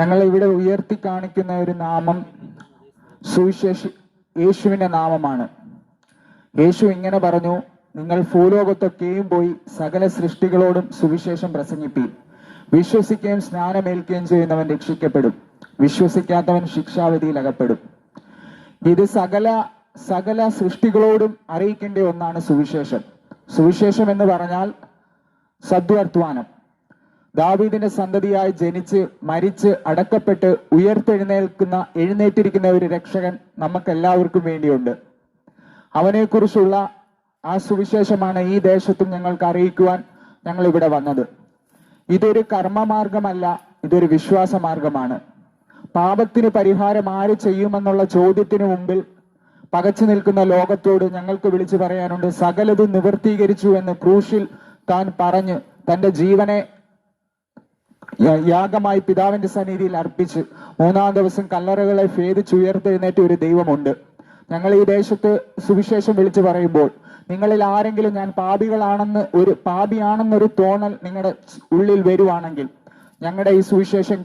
ഞങ്ങൾ ഇവിടെ ഉയർത്തി കാണിക്കുന്ന ഒരു നാമം സുവിശേഷ യേശുവിന്റെ നാമമാണ്. യേശു ഇങ്ങനെ പറഞ്ഞു നിങ്ങൾ ഭൂലോകത്തൊക്കെയും പോയി സകല സൃഷ്ടികളോടും സുവിശേഷം പ്രസംഗിപ്പീൻ. വിശ്വസിക്കുകയും സ്നാനമേൽക്കുകയും ചെയ്യുന്നവൻ രക്ഷിക്കപ്പെടും. വിശ്വസിക്കാത്തവൻ ശിക്ഷാവിധിയിൽ അകപ്പെടും. ഇത് സകല സകല സൃഷ്ടികളോടും അറിയിക്കേണ്ട ഒന്നാണ് സുവിശേഷം. സുവിശേഷം എന്ന് പറഞ്ഞാൽ സദ്വർത്തമാനം ദാവീദിന്റെ സന്തതിയായി ജനിച്ച് മരിച്ച് അടക്കപ്പെട്ട് ഉയർത്തെഴുന്നേൽക്കുന്ന എഴുന്നേറ്റിരിക്കുന്ന ഒരു രക്ഷകൻ നമുക്ക് എല്ലാവർക്കും വേണ്ടിയുണ്ട്. അവനെക്കുറിച്ചുള്ള ആ സുവിശേഷമാണ് ഈ ദേശത്തും ഞങ്ങൾക്ക് അറിയിക്കുവാൻ ഞങ്ങൾ ഇവിടെ വന്നത്. ഇതൊരു കർമ്മമാർഗമല്ല ഇതൊരു വിശ്വാസ മാർഗമാണ് പാപത്തിന് പരിഹാരം ആര് ചെയ്യുമെന്നുള്ള ചോദ്യത്തിന് മുമ്പിൽ പകച്ചു നിൽക്കുന്ന ലോകത്തോട് ഞങ്ങൾക്ക് വിളിച്ചു പറയാനുണ്ട് സകലതും നിവർത്തീകരിച്ചു എന്ന് ക്രൂശിൽ താൻ പറഞ്ഞ് തന്റെ ജീവനെ യാഗമായി പിതാവിന്റെ സന്നിധിയിൽ അർപ്പിച്ച് മൂന്നാം ദിവസം കല്ലറകളെ ഭേദിച്ച് ഉയർത്തെഴുന്നേറ്റ ഒരു ദൈവമുണ്ട്. ഞങ്ങൾ ഈ ദേശത്ത് സുവിശേഷം വിളിച്ചു പറയുമ്പോൾ നിങ്ങളിൽ ആരെങ്കിലും ഞാൻ പാപികളാണെന്ന് ഒരു പാപിയാണെന്നൊരു തോന്നൽ നിങ്ങളുടെ ഉള്ളിൽ വരുവാണെങ്കിൽ ഞങ്ങളുടെ ഈ സുവിശേഷം